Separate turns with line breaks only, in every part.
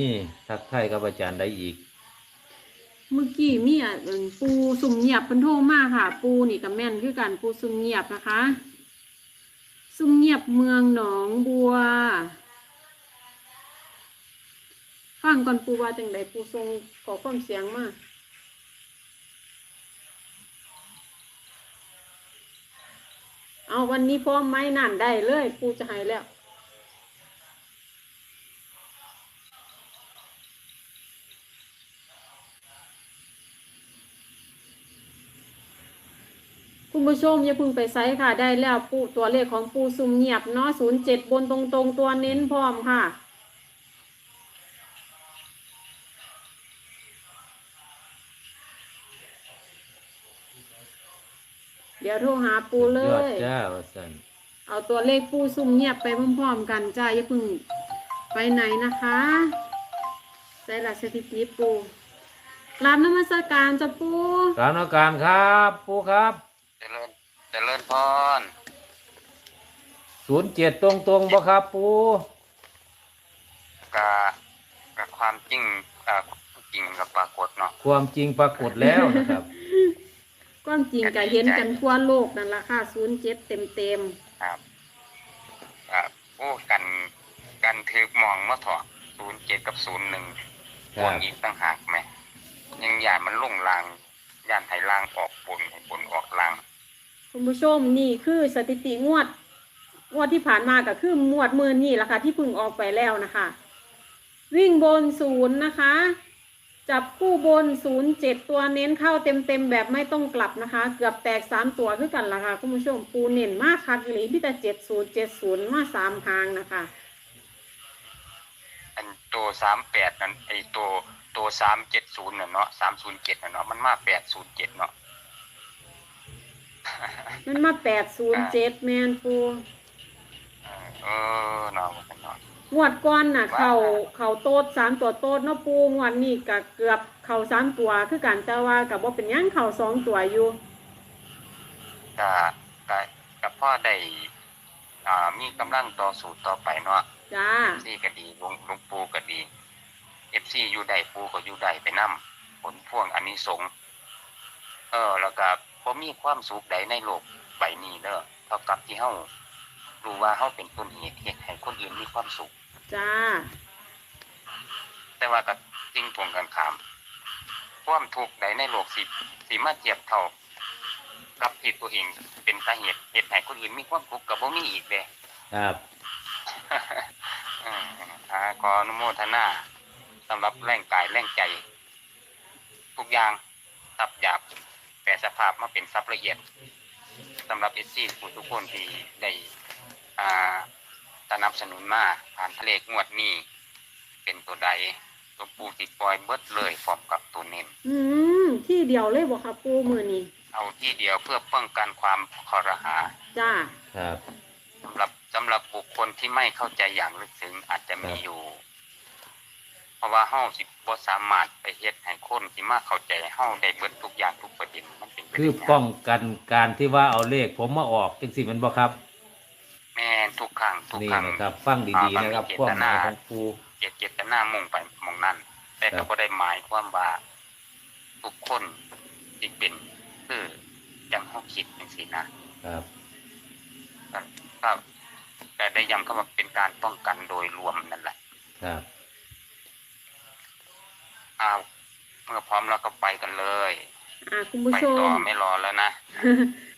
นี่ทักทายกับอาจารย์ได้อีก
เมื่อกี้มีอะเอิ่นปูสุ่มเงียบเป็นโทรมาค่ะ ปูนี่กับแม่นคือกันปูสุ่มเงียบนะคะ สุ่มเงียบเมืองหนองบัว ฟังก่อนปูว่าจังใดปูทรงขอความเสียงมาเอาวันนี้พร้อมไหมนั่นได้เลย ปูจะให้แล้ว คุณผู้ชมอย่าเพึ่งไปไซส์ค่ะ ได้แล้วปูตัวเลขของปูซุมเงียบเนาะศูนย์เจ็ดบนตรงๆตัวเน้นพร้อมค่ะ เดี๋ยวโทรหาปูเลย
อด
ย
จ้าว่าสัน
เอาตัวเลขปูซุ่มเงียบไปพร้อมๆกันจ้าอย่าเพึ่งไปไหนนะคะใส่หลักสถิติปูกราบนมัสการจ้ะปู
กรารนมักการครับปูครับ
เจริญเจริญพร
ศูนย์เจ็ดตรงตรงๆบ่ครับปู
กะกะความจริงอ่าความจริงกับปรากฏเนาะ
ความจริงปรากฏแล้วนะครับ
ความจริงก็เห็นกันทั่วโลกนั่นละค่ะศูนย์เจ็ดเต็มเต็ม
ครับอ่าโอ้กันกันถือมองมาถอดศูนย์เจ็ดกับศูนย์หนึ่ง
ค
ว
รั
น
บ
อีกตั้งหากไหมยังยานมันลุ่งลางยานไห้ลางออกบนให้บนออกลาง
ๆ คุณผู้ชมนี่คือสถิติงวด งวดที่ผ่านมาก็คืองวดมือนี่แหละค่ะที่พึ่งออกไปแล้วนะคะ วิ่งบนศูนย์นะคะ จับคู่บนศูนย์เจ็ดตัวเน้นเข้าเต็มเต็มๆแบบไม่ต้องกลับนะคะ เกือบแตกสามตัวคือกันละค่ะคุณผู้ชมปูเน้นมากค่ะกิริพี่แต่เจ็ดศูนย์เจ็ดศูนย์มาสามทางนะคะ
อันตัวสามแปดนั้นไอตัวตัวสามเจ็ดศูนย์เนาะสามศูนย์เจ็ดเนาะมันมาแปดศูนย์เจ็ดเนาะ
มันมาแปดศูนย์เจ็ดแมนปู
เออเออเนาะมันเป็นเนาะ
งวดก้อนน่ะ
ว่า
เขาเขาโต๊ดสามตัวโต๊ดเนาะปูงวดนี้ก็เกือบเขาสามตัวคือกันแต่ว่ากับว่าเป็นหยังเขาสองตัวอยู่
กะกะกะพ่อได้อ่ามีกำลังต่อสู้ต่อไปเนาะ
จ้า
ซี่ก็ดีหลวงหลวงปู่ก็ดีเอฟซีอยู่ใดปู่ก็อยู่ใดไปนํผลพ่วงอันนี้สงส์เออแล้วก็ บ่มีความสุขใดในโลกใบนี้เด้อเท่ากับที่เฮารู้ว่าเฮาเป็นต้นเหตุเฮ็ดให้คนอื่นมีความสุข
จ้า
แต่ว่าก็จริงตรงกันข้าม ความทุกข์ใดในโลกสิสิมาเทียบเท่า กับที่ตัวเองเป็นสาเหตุเฮ็ดให้คนอื่นมีความทุกข์ก็บ่มีอีกเด้
ครับ
อืมอ่าขออนุโมทนาสำหรับแรงกายแรงใจ ทุกอย่างสับหยาบ แต่สภาพมาเป็นซับละเอียดสำหรับเอซีผู้ทุกคนที่ได้อ่าสนับสนุนมาผ่านทะเลงวดนี้ เป็นตัวใดตัวปูติดปล่อยเบิดเลยพร้อมกับตัวเน้น
อืมที่เดียวเลยบอกค่ะปูมือนี้
เอาที่เดียวเพื่อป้องกันความคอรหา
จ้า
ครับ
สำหรับสำหรับบุคคลที่ไม่เข้าใจอย่างลึกซึ้งอาจจะมีอยู่ เพราะว่าเฮาสิบ่สามารถไปเฮ็ดให้คนที่มาเข้าใจเฮาได้เบิดทุกอย่างทุกประเด็นมันเป็นไป
คือ
ได้ยาก
ป้องกันการที่ว่าเอาเลขผมมาออกจังสิแมันบ่ครับ
แม่นทุกครั้งทุก
นี่
ครั้ง
นะครับ ฟังดีๆนะครับ
อ่า
ความหมาย
เจตนา
ของปู
เจตเจตนามุ่งไปหมองนั้นแต่
ครั
ก็
บ
บ่ได้หมายความว่าทุกคนที่เป็นคือจังเฮาคิดจังซี่นะ ครับก็ก็แต่ได้ย้ำเข้ามาเป็นการป้องกันโดยรวมนั่นแหละ
ครับ
อ้าวเมื่อพร้อมแล้วก็ไปกันเลย
อ่าคุณผู้
ไป
ช
ต่อ
ม
ไม่รอแล้วนะ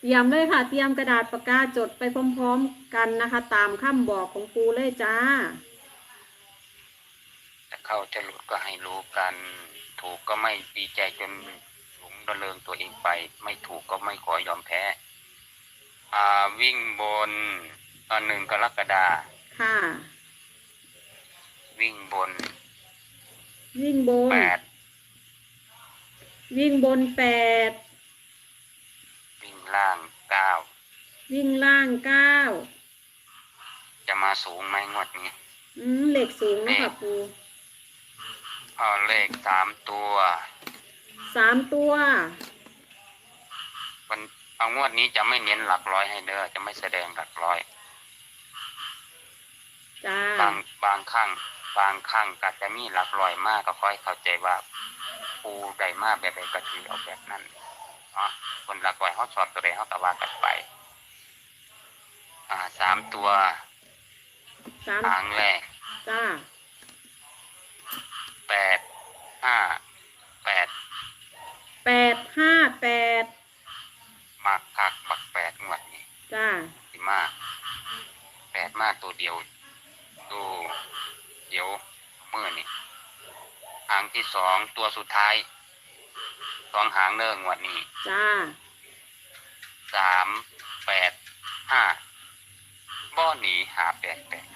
เตรียมเลยค่ะ เตรียมกระดาษปากกาจดไปพร้อมๆกันนะคะ ตามคำบอกของปูเลยจ้า
จะเข้าจะหลุดก็ให้รู้กัน ถูกก็ไม่ดีใจจนหลงระเริงตัวเองไป ไม่ถูกก็ไม่ขอยอมแพ้ อ่าวิ่งบนอ่าหนึ่งกรกฎา
ค่ะ
วิ่งบน
วิ่งบน
แปด
วิ่งบนแปด
วิ่งล่างเก้า
วิ่งล่างเก้า
จะมาสูงไหมงวดนี้
อืมเหล็กสูงนะคะปู
เอาเลขสามตัว
สามตัว
มันเอางวดนี้จะไม่เน้นหลักร้อยให้เด้อจะไม่แสดงหลักร้อย
จ้า
บางบางครั้ง บางครั้งก็จะมีหลักลอยมากก็ค่อยเข้าใจว่าปูใดมากแบบใดก็ถือเอาแบบนั้นเนาะคนหลักลอยเขาชอบตัวใดเขาก็ว่ากันไปอ่าสามตัว
สาม
หางแรก
จ้า
แปดห้าแปด
แปดห้าแปด
มากคักบักแปดงวดนี้
จ้า
สิมากแปดมากตัวเดียวตั วเดียวมือนี่หางที่สองตัวสุดท้ายสองหางเนิ่งวันนี้
จ้า
สามแปดห้าบ่อหนีหาแปดแปด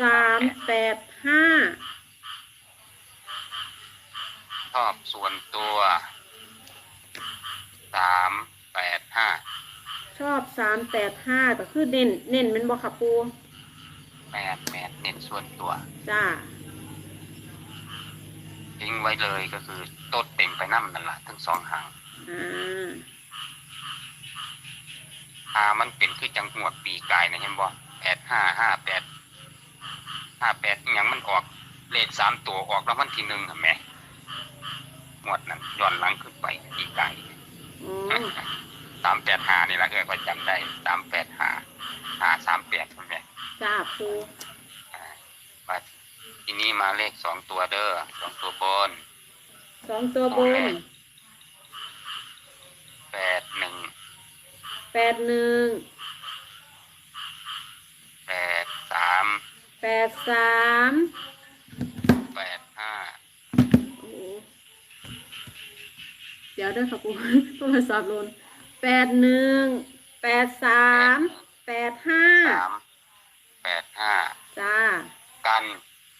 สามแปดห้า
ชอบส่วนตัวสามแปดห้า
ชอบสามแปดห้าก็คือเน้นเน้นเป็นบอขับปู
แปดแปดเน้นส่วนตัว
จ้า
ทิ้งไว้เลยก็คือโต๊ดเต็มไปน้ำนั่นแหละทั้งสองหาง
อ่า
หามันเป็นคือจังหวดปีกายนะเห็นบ่แปดห้าห้าแปดห้าแปดอหย่างมันออกเลขสามตัวออกแล้ววันที่หนึ่งเห็นไหมหมวดนั้นย้อนหลังขึ้นไปปีกาย
อ๋อ
สามแปดห้านี่แหละเออก็จำได้สามแปดห้าห้าสามแปดใช่ไหม
จ้าปู
อ่ามาทีนี้มาเลขสองตัวเด้อสองตัวบน
สองตัวบน
แปดหนึ่ง
แปดหนึ่ง
แปดสาม
แปดสาม
แปดห้า
โอ้โหเดี๋ยวเด้วยค่ะปูโทรศัพท์หลนแปดหนึ่งแปดสามแปดห้า
สาม แปดห้า
จ้า
กัน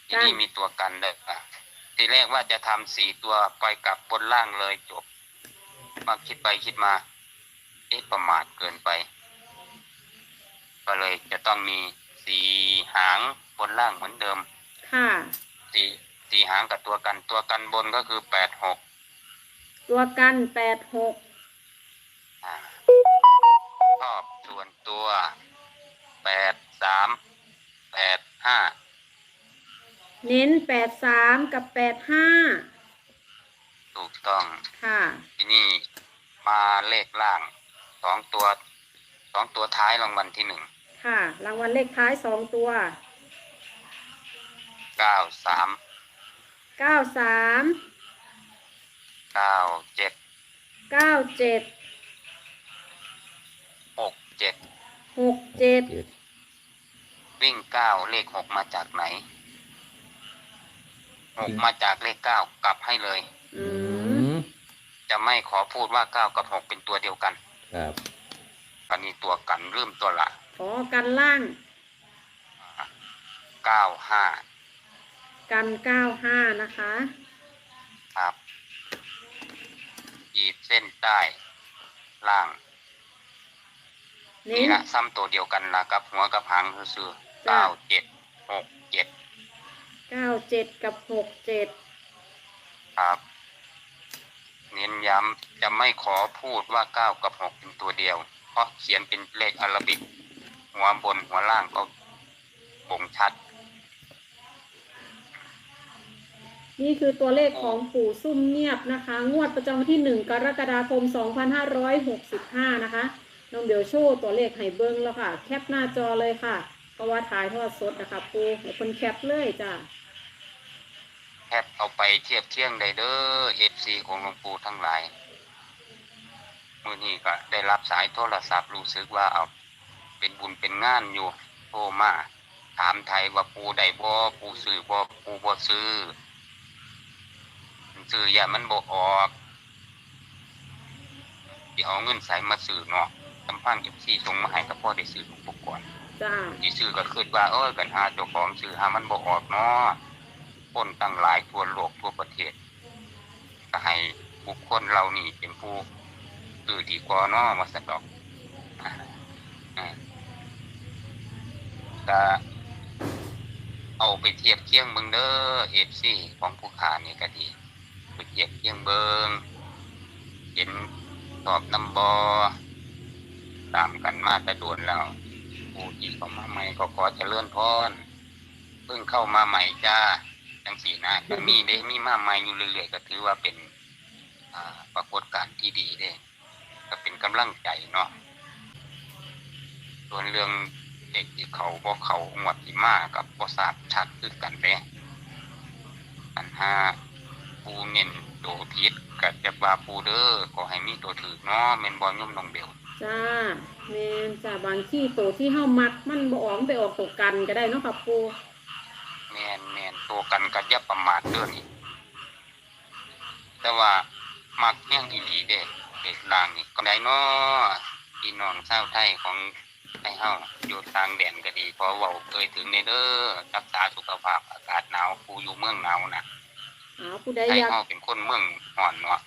ที่
กัน
นี่มีตัวกันเลยอะทีแรกว่าจะทำสี่ตัวปล่อยกลับบนล่างเลยจบ มาคิดไปคิดมา เอ๊ะประมาทเกินไป ก็เลยจะต้องมีสี่หางบนล่างเหมือนเดิม
ค่ะ
สี่สี่หางกับตัวกันตัวกันบนก็คือแปดหก
ตัวกันแปดหก
อ่าชอบส่วนตัวแปดสามแปด ห้า
เน้นแปดสามกับแปดห้า
ถูกต้อง
ค่ะ
ที่นี่มาเลขล่างสองตัวสองตัวท้ายรางวัลที่หนึ่ง
ค่ะ รางวัลเลขท้ายสองตัว
เก้าสาม
เก้าสาม
เก้าเจ็ด
เก้าเจ็ด
หกเจ็ด
หกเจ็ด
เจ็ด
วิ่งเก้าเลขหกมาจากไหนหกมาจากเลขเก้ากลับให้เลย
อื
อื
ม
ม
จะไม่ขอพูดว่าเก้ากับหกเป็นตัวเดียวกัน
ครับ
อันนี้ตัวกันเริ่มตัวละ
ขอกันล่าง
เก้าห้า
กันเก้าห้านะคะ
ครับขีดเส้นใต้ล่าง
เน้
นี่
น
ละซ้ำตัวเดียวกันละกับหัวกับหางซื่อๆ
จ้ะ
เก้าเจ็ดหกเจ็ด
เก้าเจ็ดกับหกเจ็ด
ครับ เน้นย้ำจะไม่ขอพูดว่าเก้ากับหกเป็นตัวเดียว เพราะเขียนเป็นเลขอาราบิก หัวบนหัวล่างก็บ่งชัด
นี่คือตัวเลขของปู่ซุ่มเงียบนะคะ งวดประจำวันที่หนึ่งกรกฎาคม2565นะคะน้องเดี๋ยวโชว์ตัวเลขให้เบิ้งแล้วค่ะ แคปหน้าจอเลยค่ะเพ ราะว่าถ่ายทอดสดนะคะปูให้คนแคปเลยจ้ะ
แคบเอาไปเทียบเที่ยงได้เด้อเอฟซีของหลวงปู่ทั้งหลายมือนี้ก็ได้รับสายโทรศัพท์รู้สึกว่าเอาเป็นบุญเป็นงานอยู่โทรมาถามไทยว่าปูได้บ่ปูซื้อบ่ปูบ่ซื้อซื้ออย่ามันบ่ออกที่เอาเงินใส่มาซื้อเนาะตำพังเอฟซีส่งมาให้กับพ่อได้ซื้อหลวงปู่ก่อน
จ้า
ที่ซื้อก็คิดว่าเออกันหาเจ้าของซื้อหามันบ่ออกเนาะคนตั้งหลายทั่วโลกทั่วประเทศ ก็ให้บุคคลเรานี่เป็นผู้ซื้อดีกว่าเนาะมาสะดอกอ่าอ่าก็เอาไปเทียบเคียงเบิงเด้อเอฟซีของผู้ขานี่ก็ดีไปเทียบเคียงเบิงเห็นตอบนำบอตามกันมาแต่โดนแล้ว ผู้ที่เข้ามาใหม่ก็ขอเจริญพรเพิ่งเข้ามาใหม่จ้าจังสีนะก็มีได้มีมาใหม่อยู่เรื่อยๆก็ถือว่าเป็นอ่าปรากฏการณ์ที่ดีเด้ก็เป็นกำลังใจเนาะส่วนเรื่องเด็กที่เขาบ่เขางวดที่มากับบ่ทราบชัดคือกันเด้ปัญหาปูเน้นตัวผิดก็จะว่าปูเด้อขอให้มีตัวถือเนาะแม่นบ่ยุ่มนองเบล
จ้า แมนจ้าบางที่ตัวที่เฮามักมันบ่ออกมันไปออกตัวกันก็ได้เนาะค่ะปู
แม่นแม่นตัวกันก็อย่าประมาทเด้อนี่แต่ว่ามักแห้งอีหลีเด้เด็กลางนี่ก็ได้เนาะพี่น้องชาวไทยของไทยเฮาอยู่ต่างแดนก็ดีเพอเว้าเอ่ยถึงในเด้อรักษาสุขภาพอากาศหนาวผู้อยู่เมืองหนาวน่ะ
อ้าวผู้ใด
ไทย
อยาก
เฮาเป็นคนเมืองร้อนเนาะ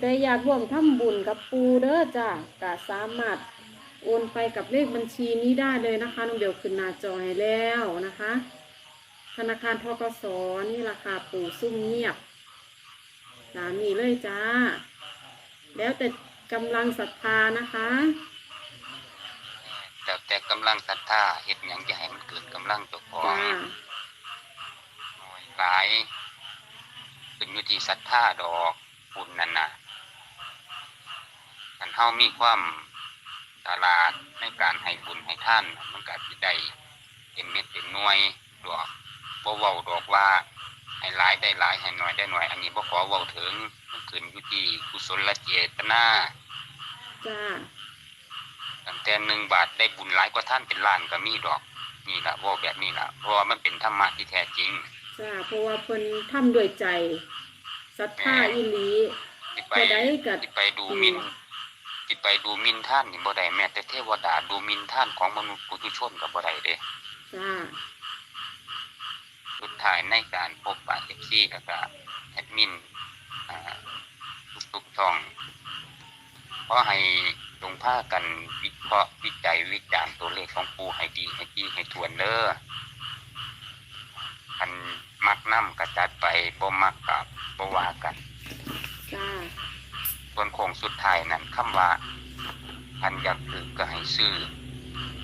ผู้ใดอยากร่วมทำบุญกับปูเด้อจ้าก็สามารถโอนไปกับเลขบัญชีนี้ได้เลยนะคะน้องเบลขึ้นหน้าจอให้แล้วนะคะ ธนาคารทกสนี่ราคาปู่ซุ่มเงียบสามีเลยจ้า แล้วแต่กำลังศรัทธานะคะ
แต่แต่กำลังศรัทธาเฮ็ดหยังจะให้มันเกิดกำลังเจ้าของ
จ้า
น้อยหลายขึ้นอยู่ที่ศรัทธาดอกบุญนั่นน่ะ คันเฮามีความตลาดในการให้บุญให้ท่าน มันก็สิได้เต็มเม็ดเต็มหน่วยดอกบ่เว้าดอกว่าให้หลายได้หลายให้น้อยได้น้อย อันนี้บ่ขอเว้าถึงมันขึ้นอยู่ที่กุศลเจตนา
จ้า
ตั้งแต่หนึ่งบาทได้บุญหลายกว่าท่านเป็นล้านก็มีดอกนี่ล่ะเว้าแบบนี้ล่ะเพราะว่ามันเป็นธรรมะที่แท้จริง
จ้าเพราะว่าเพิ่นทำด้วยใจศรัทธาอีหลี
สิไป
จะได้กัด
สิไปดูหมิน สิไปดูหมินท่านนี่บ่ได้แม้แต่เทวดาดูหมินท่านของมนุษย์ปุถุชนก็บ่ได้เด้
จ้า
สุดท้ายในการพบปะ FC แล้วก็แอดมินอ่าทุกๆช่องขอให้จงพากันวิเคราะห์วิจัยวิจารณ์ตัวเลขของปูให้ดีให้ดีให้ทวนเด้อคันมักนำก็จัดไปบ่มักก็บ่ว่ากัน
จ้า
ส่วนโค้งสุดท้ายนั้นคำว่าพันอยากซื้อก็ให้ซื้อ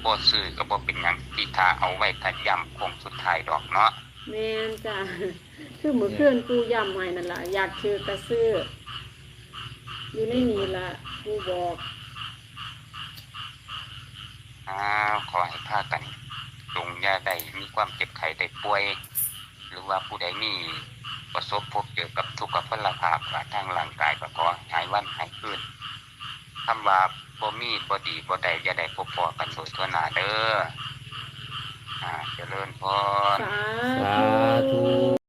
บ่ซื้อก็บ่เป็นหยังที่ถ้าเอาไว้ถ้าย้ำโค้งสุดท้ายดอกเนาะ
แม่นจ้าคือมือเคลื่อนปูย่ำไว้นั่นล่ะอยากชื่อกระซื้ออยู่ในนี้ล่ะปูบอก
อ้าวขอให้พากันจงอย่าได้มีความเจ็บไข้ได้ป่วย หรือว่าผู้ใดมีประสบพบเจอกับทุกขพลภาพทางร่างกายก็ขอหายวันหายคืนคำว่าบ่มีบ่ดีบ่ใด้อย่าได้พบพอกันโดยทั่วหน้าเด้ออ่าเจริญพร
สาธุ